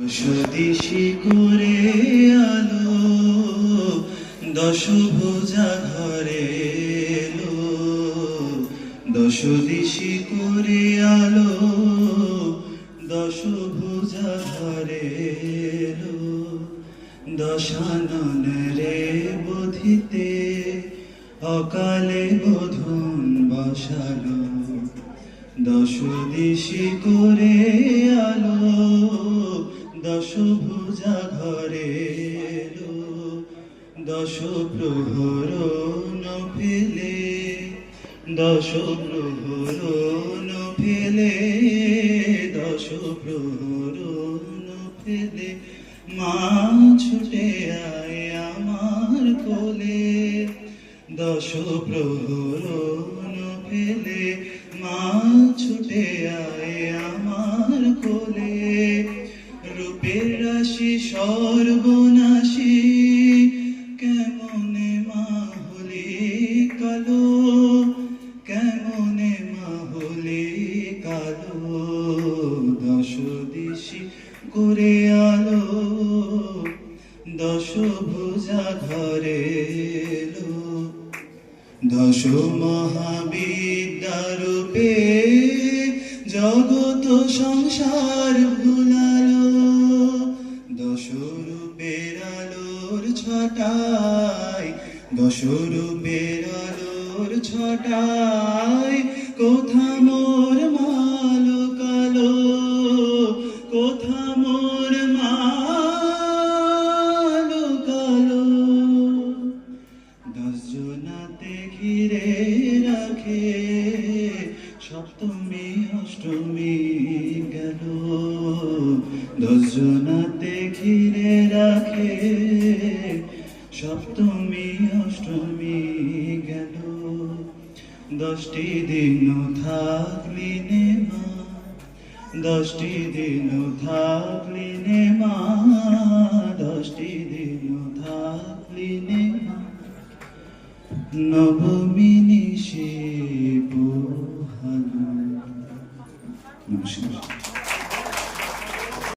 দশদিশি করে আলো দশ ভোজা ঘরে এলো। দশদিশি করে আলো দশ ভোজা ঘরে এলো। দশানন রে বধিতে অকালে বোধন বসালো। দশ দিশি করে দশ প্রহর ফেলে দশ প্রহর ফেলে দশ প্রহর ফেলে মা ছুটে আয় আমার কোলে দশ প্রহর ফেলে মা ছুটে আয় আমার কোলে, রূপের রাশি সর্বনাশী করে আলো, দশ ভুজা ঘরে দশ মহাবিদ্যারূপে জগত সংসার ভুলালো। দশ রূপের আলোর ছটায়, দশ রূপের আলোর ছটায় কোথা ঘিরে রাখে। সপ্তমী, অষ্টমী গেল। দশ জনাতে ঘিরে রাখে। সপ্তমী, অষ্টমী গেল। দশটি দিন থাকলি নে মা। দশটি দিন থাকলি নে মা। নবমী সে পোহালো নমস্কার।